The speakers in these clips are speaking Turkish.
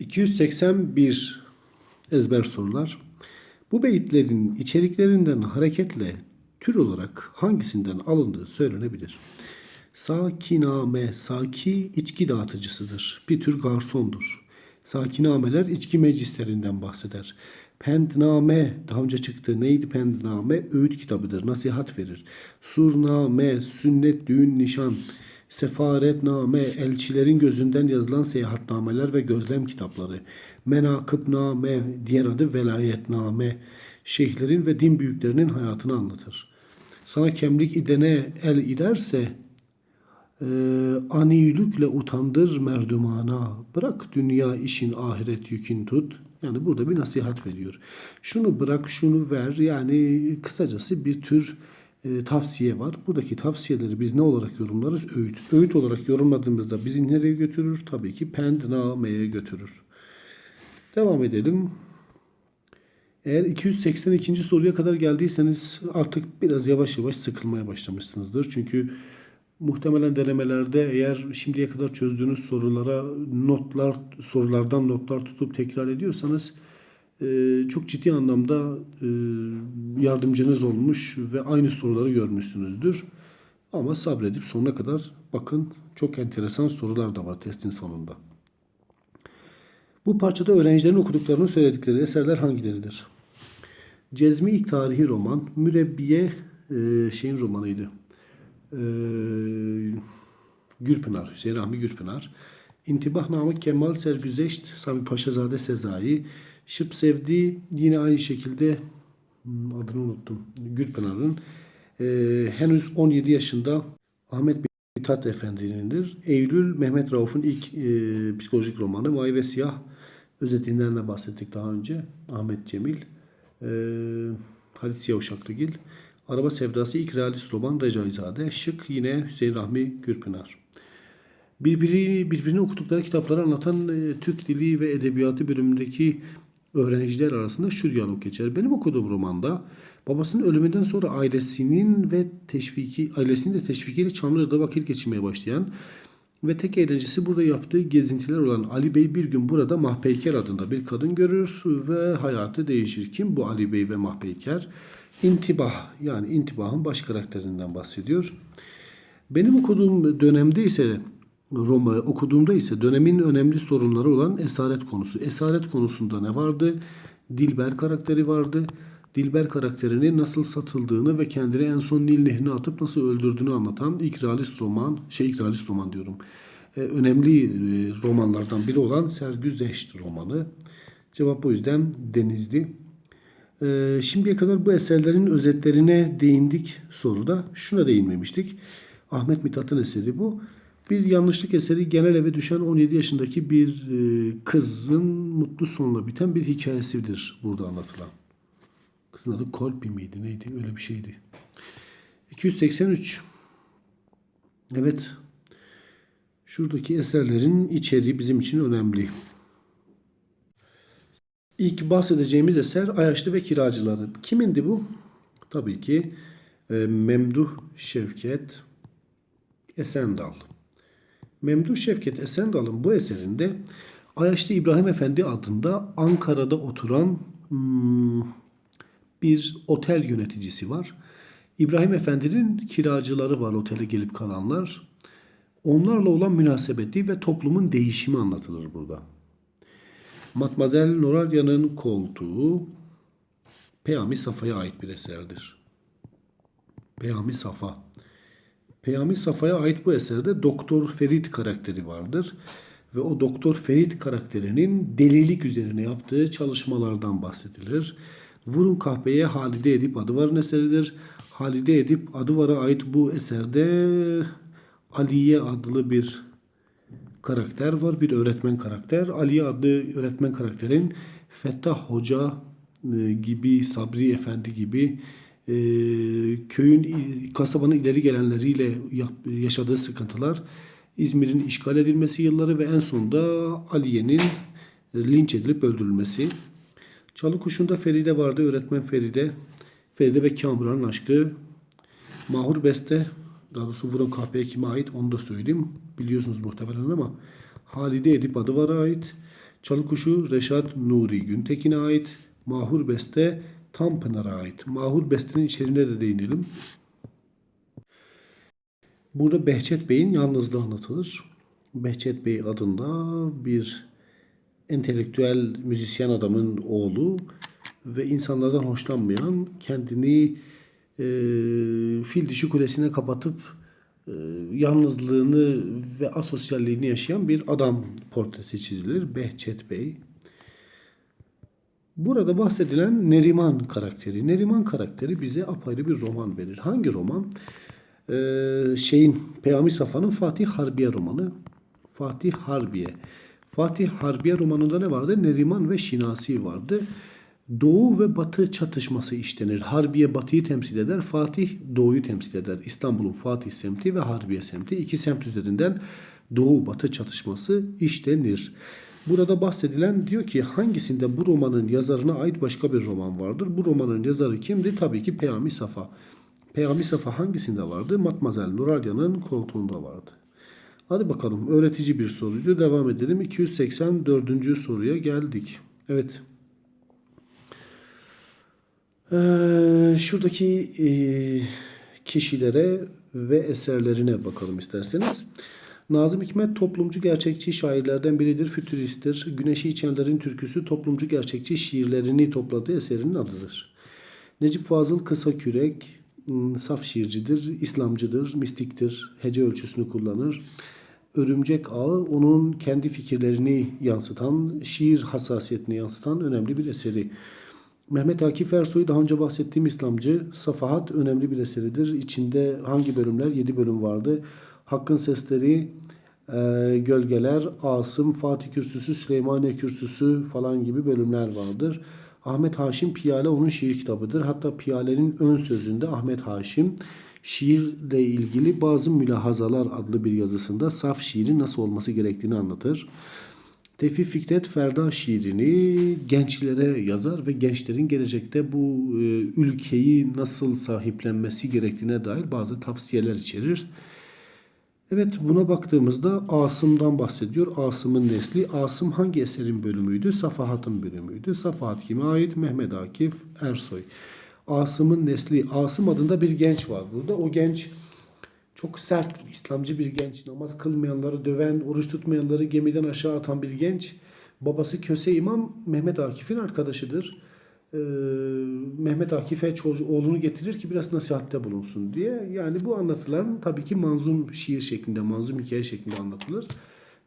281 ezber sorular. Bu beyitlerin içeriklerinden hareketle tür olarak hangisinden alındığı söylenebilir. Sakiname, saki içki dağıtıcısıdır. Bir tür garsondur. Sakinameler içki meclislerinden bahseder. Pendname daha önce çıktı. Neydi pendname? Öğüt kitabıdır. Nasihat verir. Surname, sünnet, düğün, nişan. Sefaretname, elçilerin gözünden yazılan seyahatnameler ve gözlem kitapları. Menakıbname, diğer adı velayetname. Şeyhlerin ve din büyüklerinin hayatını anlatır. Sana kemlik idene el iderse e, aniyülükle utandır merdumana. Bırak dünya işin ahiret yükün tut. Yani burada bir nasihat veriyor. Şunu bırak, şunu ver. Yani kısacası bir tür e, tavsiye var. Buradaki tavsiyeleri biz ne olarak yorumlarız? Öğüt. Öğüt olarak yorumladığımızda bizi nereye götürür? Tabii ki pendnameye götürür. Devam edelim. Eğer 282. soruya kadar geldiyseniz artık biraz yavaş yavaş sıkılmaya başlamışsınızdır. Çünkü muhtemelen denemelerde eğer şimdiye kadar çözdüğünüz sorulara notlar sorulardan notlar tutup tekrar ediyorsanız çok ciddi anlamda e, yardımcınız olmuş ve aynı soruları görmüşsünüzdür. Ama sabredip sonuna kadar bakın çok enteresan sorular da var testin sonunda. Bu parçada öğrencilerin okuduklarını söyledikleri eserler hangileridir? Cezmi ilk tarihi roman, Mürebbiye e, şeyin romanıydı. E, Gürpınar, Hüseyin Rahmi Gürpınar. İntibah Namık Kemal Sergüzeşt, Sami Paşazade Sezai. Şıp Sevdi yine aynı şekilde hmm, adını unuttum. Gürpınar'ın e, henüz 17 yaşında Ahmet Mithat Efendi'nindir. Eylül Mehmet Rauf'un ilk e, psikolojik romanı Mavi ve Siyah özetinden de bahsettik daha önce. Ahmet Cemil. E, Halit Siyah Uşaklıgil. Araba Sevdası ilk realist roman Recaizade. Şık yine Hüseyin Rahmi Gürpınar. Birbiri, birbirini okudukları kitapları anlatan e, Türk Dili ve Edebiyatı bölümündeki öğrenciler arasında şu diyalog geçer. Benim okuduğum romanda babasının ölümünden sonra ailesinin ve teşviki ailesinin de teşvikiyle Çamlıca'da vakit geçirmeye başlayan ve tek eğlencesi burada yaptığı gezintiler olan Ali Bey bir gün burada Mahpeyker adında bir kadın görür ve hayatı değişir. Kim bu Ali Bey ve Mahpeyker? İntibah yani intibahın baş karakterinden bahsediyor. Benim okuduğum dönemde ise Roma okuduğumda ise dönemin önemli sorunları olan esaret konusu. Esaret konusunda ne vardı? Dilber karakteri vardı. Dilber karakterinin nasıl satıldığını ve kendini en son Nil Nehri'ne atıp nasıl öldürdüğünü anlatan ilk realist roman, şey ilk realist roman diyorum. Ee, önemli e, romanlardan biri olan Sergüzeşt romanı. Cevap o yüzden Denizli. Ee, şimdiye kadar bu eserlerin özetlerine değindik soruda. Şuna değinmemiştik. Ahmet Mithat'ın eseri bu. Bir yanlışlık eseri genel eve düşen 17 yaşındaki bir e, kızın mutlu sonla biten bir hikayesidir burada anlatılan. Kızın adı Kolpi miydi neydi öyle bir şeydi. 283 Evet şuradaki eserlerin içeriği bizim için önemli. İlk bahsedeceğimiz eser Ayaşlı ve Kiracıları. Kimindi bu? Tabii ki e, Memduh Şevket Esendal. Memduh Şevket Esendal'ın bu eserinde Ayaşlı İbrahim Efendi adında Ankara'da oturan hmm, bir otel yöneticisi var. İbrahim Efendi'nin kiracıları var otele gelip kalanlar. Onlarla olan münasebeti ve toplumun değişimi anlatılır burada. Matmazel Noralya'nın koltuğu Peyami Safa'ya ait bir eserdir. Peyami Safa. Peyami Safa'ya ait bu eserde Doktor Ferit karakteri vardır. Ve o Doktor Ferit karakterinin delilik üzerine yaptığı çalışmalardan bahsedilir. Vurun Kahpe'ye Halide Edip Adıvar'ın eseridir. Halide Edip Adıvar'a ait bu eserde Aliye adlı bir karakter var. Bir öğretmen karakter. Aliye adlı öğretmen karakterin Fettah Hoca e, gibi, Sabri Efendi gibi e, köyün, kasabanın ileri gelenleriyle yaşadığı sıkıntılar, İzmir'in işgal edilmesi yılları ve en sonunda Aliye'nin linç edilip öldürülmesi. Çalı Kuşu'nda Feride vardı, öğretmen Feride. Feride ve Kamuran'ın aşkı. Mahur Beste, daha doğrusu Vuran Kahpeye kime ait onu da söyleyeyim. Biliyorsunuz muhtemelen ama Halide Edip Adıvar'a ait. Çalıkuşu Reşat Nuri Güntekin'e ait. Mahur Beste Tanpınar'a ait. Mahur Beste'nin içeriğine de değinelim. Burada Behçet Bey'in yalnızlığı anlatılır. Behçet Bey adında bir entelektüel müzisyen adamın oğlu ve insanlardan hoşlanmayan kendini e, fil dişi kulesine kapatıp e, yalnızlığını ve asosyalliğini yaşayan bir adam portresi çizilir. Behçet Bey. Burada bahsedilen Neriman karakteri. Neriman karakteri bize apayrı bir roman verir. Hangi roman? Ee, şeyin Peyami Safa'nın Fatih Harbiye romanı. Fatih Harbiye. Fatih Harbiye romanında ne vardı? Neriman ve Şinasi vardı. Doğu ve Batı çatışması işlenir. Harbiye Batı'yı temsil eder, Fatih Doğu'yu temsil eder. İstanbul'un Fatih semti ve Harbiye semti iki semt üzerinden Doğu Batı çatışması işlenir. Burada bahsedilen diyor ki hangisinde bu romanın yazarına ait başka bir roman vardır? Bu romanın yazarı kimdi? Tabii ki Peyami Safa. Peyami Safa hangisinde vardı? Matmazel Nuralya'nın koltuğunda vardı. Hadi bakalım öğretici bir soruydu. Devam edelim. 284. soruya geldik. Evet. Ee, şuradaki e, kişilere ve eserlerine bakalım isterseniz. Nazım Hikmet toplumcu gerçekçi şairlerden biridir, fütüristtir. Güneşi içenlerin türküsü toplumcu gerçekçi şiirlerini topladığı eserinin adıdır. Necip Fazıl kısa kürek, ım, saf şiircidir, İslamcıdır, mistiktir, hece ölçüsünü kullanır. Örümcek Ağı onun kendi fikirlerini yansıtan, şiir hassasiyetini yansıtan önemli bir eseri. Mehmet Akif Ersoy daha önce bahsettiğim İslamcı. Safahat önemli bir eseridir. İçinde hangi bölümler? 7 bölüm vardı. Hakkın Sesleri, e, Gölgeler, Asım, Fatih Kürsüsü, Süleymaniye Kürsüsü falan gibi bölümler vardır. Ahmet Haşim Piyale onun şiir kitabıdır. Hatta Piyale'nin ön sözünde Ahmet Haşim şiirle ilgili bazı mülahazalar adlı bir yazısında saf şiirin nasıl olması gerektiğini anlatır. Tevfik Fikret Ferda şiirini gençlere yazar ve gençlerin gelecekte bu e, ülkeyi nasıl sahiplenmesi gerektiğine dair bazı tavsiyeler içerir. Evet buna baktığımızda Asım'dan bahsediyor. Asım'ın nesli. Asım hangi eserin bölümüydü? Safahat'ın bölümüydü. Safahat kime ait? Mehmet Akif Ersoy. Asım'ın nesli. Asım adında bir genç var burada. O genç çok sert, İslamcı bir genç. Namaz kılmayanları döven, oruç tutmayanları gemiden aşağı atan bir genç. Babası Köse İmam Mehmet Akif'in arkadaşıdır. Ee, Mehmet Akif'e çocuğu, oğlunu getirir ki biraz nasihatte bulunsun diye. Yani bu anlatılan tabii ki manzum şiir şeklinde, manzum hikaye şeklinde anlatılır.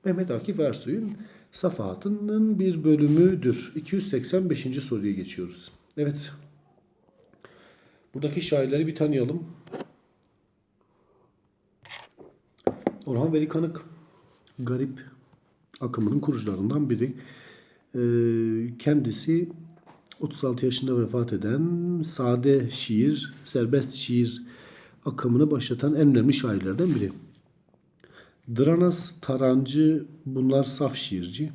Mehmet Akif Ersoy'un Safahat'ının bir bölümüdür. 285. soruya geçiyoruz. Evet. Buradaki şairleri bir tanıyalım. Orhan Veli Kanık garip akımının kurucularından biri. Ee, kendisi 36 yaşında vefat eden sade şiir, serbest şiir akımını başlatan en önemli şairlerden biri. Dranas, Tarancı bunlar saf şiirci.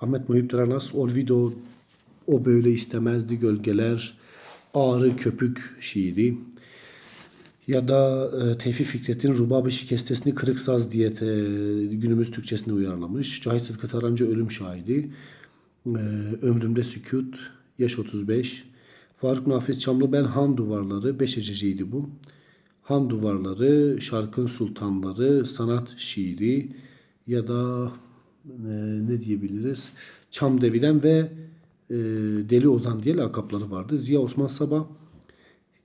Ahmet Muhip Dranas, Olvido, O Böyle istemezdi Gölgeler, Ağrı Köpük şiiri ya da e, Tevfik Fikret'in Rubab-ı Şikestesini Kırık Saz diye te, günümüz Türkçesine uyarlamış. Cahit Sıtkı Tarancı Ölüm Şahidi. E, Ömrümde Sükut. Yaş 35. Faruk Nafiz Çamlı Ben Han Duvarları. Beş hececiydi bu. Han Duvarları, Şarkın Sultanları, Sanat Şiiri ya da e, ne diyebiliriz? Çam Deviren ve e, Deli Ozan diye lakapları vardı. Ziya Osman Sabah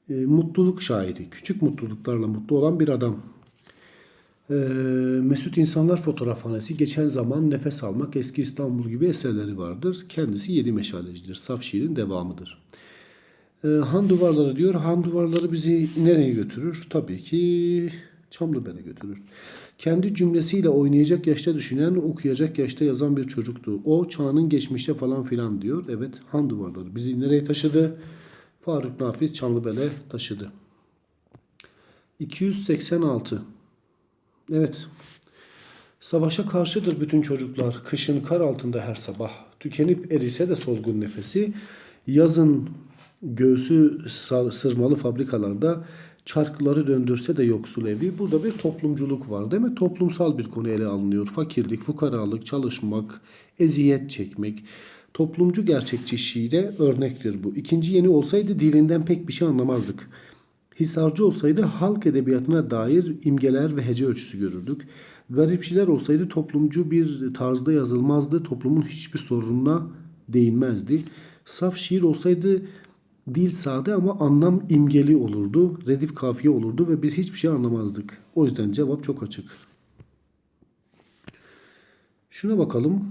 e, mutluluk şairi. Küçük mutluluklarla mutlu olan bir adam. E, Mesut İnsanlar Fotoğrafhanesi, Geçen Zaman, Nefes Almak, Eski İstanbul gibi eserleri vardır. Kendisi yedi meşalecidir. Saf şiirin devamıdır. E, han duvarları diyor. Han duvarları bizi nereye götürür? Tabii ki Çamlıbel'e götürür. Kendi cümlesiyle oynayacak yaşta düşünen, okuyacak yaşta yazan bir çocuktu. O çağının geçmişte falan filan diyor. Evet, han duvarları bizi nereye taşıdı? Faruk Nafiz Çamlıbel'e taşıdı. 286. Evet. Savaşa karşıdır bütün çocuklar. Kışın kar altında her sabah. Tükenip erise de solgun nefesi. Yazın göğsü sırmalı fabrikalarda Çarkları döndürse de yoksul evi. Burada bir toplumculuk var değil mi? Toplumsal bir konu ele alınıyor. Fakirlik, fukaralık, çalışmak, eziyet çekmek. Toplumcu gerçekçi şiire örnektir bu. İkinci yeni olsaydı dilinden pek bir şey anlamazdık. Hisarcı olsaydı halk edebiyatına dair imgeler ve hece ölçüsü görürdük. Garipçiler olsaydı toplumcu bir tarzda yazılmazdı. Toplumun hiçbir sorununa değinmezdi. Saf şiir olsaydı dil sade ama anlam imgeli olurdu. Redif kafiye olurdu ve biz hiçbir şey anlamazdık. O yüzden cevap çok açık. Şuna bakalım.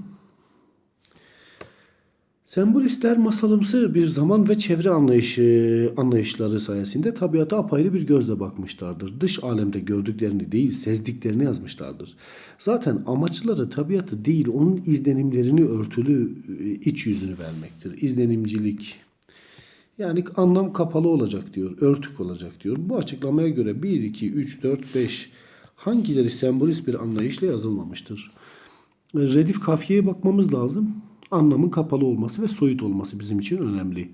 Sembolistler masalımsı bir zaman ve çevre anlayışı anlayışları sayesinde tabiata apayrı bir gözle bakmışlardır. Dış alemde gördüklerini değil, sezdiklerini yazmışlardır. Zaten amaçları tabiatı değil, onun izlenimlerini örtülü e, iç yüzünü vermektir. İzlenimcilik. Yani anlam kapalı olacak diyor, örtük olacak diyor. Bu açıklamaya göre 1, 2, 3, 4, 5 hangileri sembolist bir anlayışla yazılmamıştır? Redif kafiyeye bakmamız lazım. Anlamın kapalı olması ve soyut olması bizim için önemli.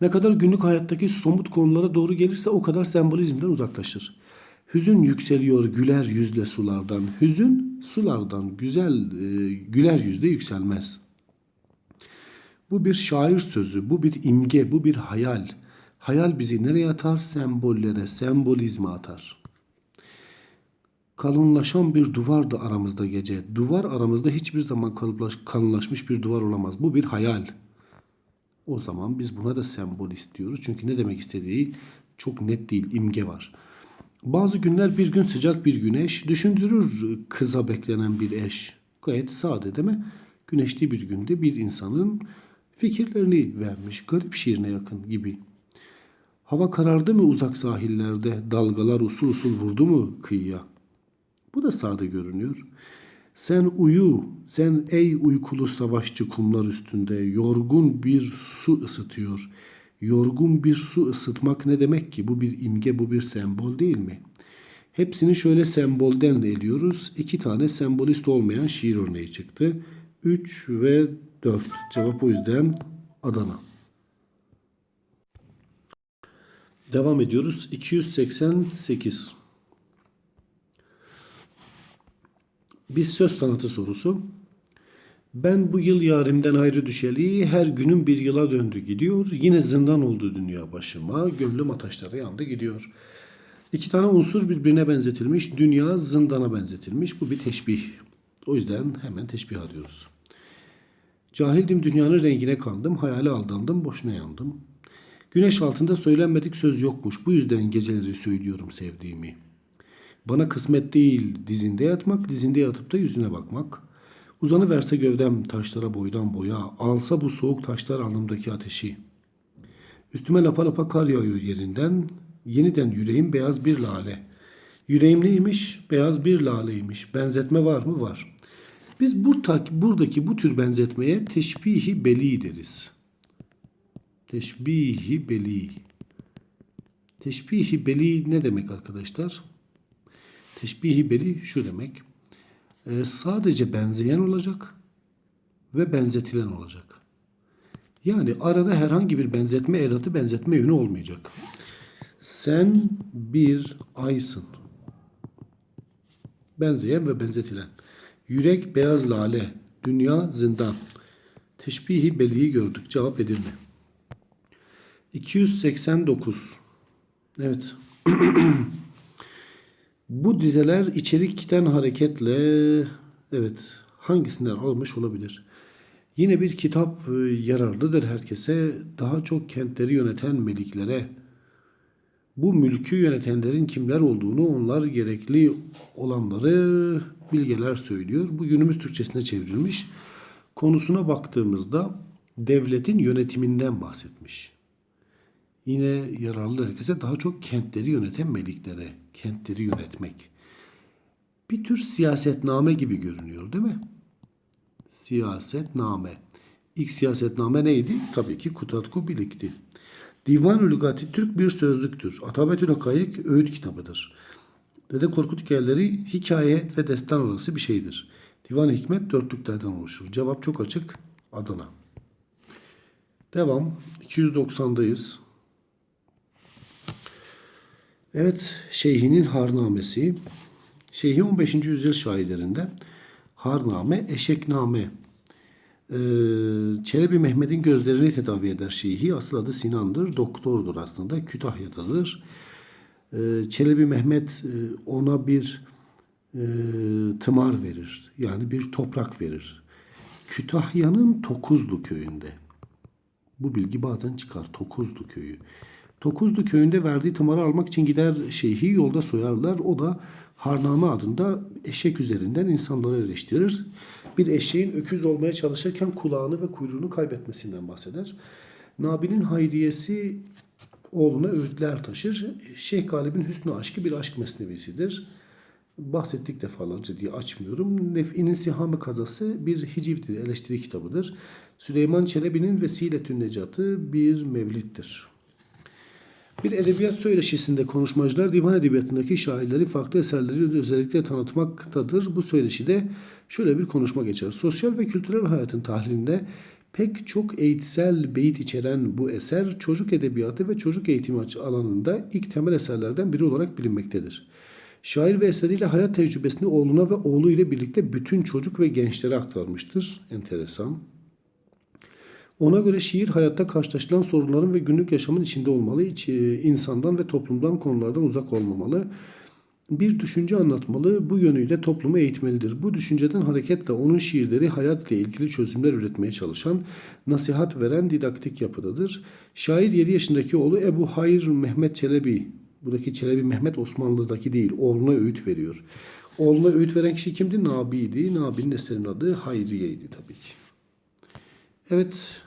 Ne kadar günlük hayattaki somut konulara doğru gelirse o kadar sembolizmden uzaklaşır. Hüzün yükseliyor güler yüzle sulardan. Hüzün sulardan güzel e, güler yüzle yükselmez. Bu bir şair sözü, bu bir imge, bu bir hayal. Hayal bizi nereye atar? Sembollere, sembolizme atar. Kalınlaşan bir duvardı aramızda gece. Duvar aramızda hiçbir zaman kalıplaş, kalınlaşmış bir duvar olamaz. Bu bir hayal. O zaman biz buna da sembolist diyoruz. Çünkü ne demek istediği çok net değil, imge var. Bazı günler bir gün sıcak bir güneş düşündürür kıza beklenen bir eş. Gayet sade değil mi? Güneşli bir günde bir insanın fikirlerini vermiş. Garip şiirine yakın gibi. Hava karardı mı uzak sahillerde? Dalgalar usul usul vurdu mu kıyıya? Bu da sade görünüyor. Sen uyu, sen ey uykulu savaşçı kumlar üstünde yorgun bir su ısıtıyor. Yorgun bir su ısıtmak ne demek ki? Bu bir imge, bu bir sembol değil mi? Hepsini şöyle sembolden de ediyoruz. İki tane sembolist olmayan şiir örneği çıktı. 3 ve 4. Cevap o yüzden Adana. Devam ediyoruz. 288. Bir söz sanatı sorusu. Ben bu yıl yarimden ayrı düşeli her günüm bir yıla döndü gidiyor. Yine zindan oldu dünya başıma. Gönlüm ataşlara yandı gidiyor. İki tane unsur birbirine benzetilmiş. Dünya zindana benzetilmiş. Bu bir teşbih. O yüzden hemen teşbih arıyoruz. Cahildim dünyanın rengine kandım. Hayale aldandım. Boşuna yandım. Güneş altında söylenmedik söz yokmuş. Bu yüzden geceleri söylüyorum sevdiğimi. Bana kısmet değil dizinde yatmak, dizinde yatıp da yüzüne bakmak. Uzanı verse gövdem taşlara boydan boya, alsa bu soğuk taşlar alnımdaki ateşi. Üstüme lapa lapa kar yağıyor yerinden, yeniden yüreğim beyaz bir lale. Yüreğim neymiş? Beyaz bir laleymiş. Benzetme var mı? Var. Biz buradaki, bu tür benzetmeye teşbihi beli deriz. Teşbihi beli. Teşbihi beli ne demek arkadaşlar? Teşbihi beli şu demek. Ee, sadece benzeyen olacak ve benzetilen olacak. Yani arada herhangi bir benzetme edatı benzetme yönü olmayacak. Sen bir aysın. Benzeyen ve benzetilen. Yürek beyaz lale. Dünya zindan. Teşbihi beliyi gördük. Cevap Edirne. 289. Evet. Bu dizeler içerikten hareketle evet hangisinden almış olabilir? Yine bir kitap e, yararlıdır herkese. Daha çok kentleri yöneten meliklere. Bu mülkü yönetenlerin kimler olduğunu onlar gerekli olanları bilgeler söylüyor. Bu günümüz Türkçesine çevrilmiş. Konusuna baktığımızda devletin yönetiminden bahsetmiş. Yine yararlı herkese daha çok kentleri yöneten meliklere, kentleri yönetmek. Bir tür siyasetname gibi görünüyor değil mi? Siyasetname. İlk siyasetname neydi? Tabii ki Kutatku Bilik'ti. Divan-ı Türk bir sözlüktür. Atabetül Hakayık öğüt kitabıdır. Dede Korkut hikayeleri hikaye ve destan arası bir şeydir. Divan-ı Hikmet dörtlüklerden oluşur. Cevap çok açık. Adana. Devam. 290'dayız. Evet, Şeyhi'nin Harnamesi. Şeyhi 15. yüzyıl şairlerinden Harname, Eşekname. Ee, Çelebi Mehmet'in gözlerini tedavi eder Şeyhi. Asıl adı Sinan'dır, doktordur aslında. Kütahya'dadır. Ee, Çelebi Mehmet e, ona bir e, tımar verir. Yani bir toprak verir. Kütahya'nın Tokuzlu köyünde. Bu bilgi bazen çıkar. Tokuzlu köyü. Tokuzlu köyünde verdiği tımarı almak için gider şeyhi yolda soyarlar. O da Harname adında eşek üzerinden insanları eleştirir. Bir eşeğin öküz olmaya çalışırken kulağını ve kuyruğunu kaybetmesinden bahseder. Nabi'nin hayriyesi oğluna öğütler taşır. Şeyh Galip'in Hüsnü Aşkı bir aşk mesnevisidir. Bahsettik defalarca diye açmıyorum. Nef'inin Sihamı Kazası bir hicivdir, eleştiri kitabıdır. Süleyman Çelebi'nin Vesiletün Necatı bir mevlittir. Bir edebiyat söyleşisinde konuşmacılar divan edebiyatındaki şairleri farklı eserleri özellikle tanıtmaktadır. Bu söyleşide şöyle bir konuşma geçer. Sosyal ve kültürel hayatın tahlilinde pek çok eğitsel beyit içeren bu eser çocuk edebiyatı ve çocuk eğitimi alanında ilk temel eserlerden biri olarak bilinmektedir. Şair ve eseriyle hayat tecrübesini oğluna ve oğlu ile birlikte bütün çocuk ve gençlere aktarmıştır. Enteresan. Ona göre şiir hayatta karşılaşılan sorunların ve günlük yaşamın içinde olmalı. Hiç e, insandan ve toplumdan konulardan uzak olmamalı. Bir düşünce anlatmalı, bu yönüyle toplumu eğitmelidir. Bu düşünceden hareketle onun şiirleri hayat ile ilgili çözümler üretmeye çalışan, nasihat veren didaktik yapıdadır. Şair 7 yaşındaki oğlu Ebu Hayr Mehmet Çelebi, buradaki Çelebi Mehmet Osmanlı'daki değil, oğluna öğüt veriyor. Oğluna öğüt veren kişi kimdi? Nabi'ydi. Nabi'nin eserinin adı Hayriye'ydi tabii ki. Evet,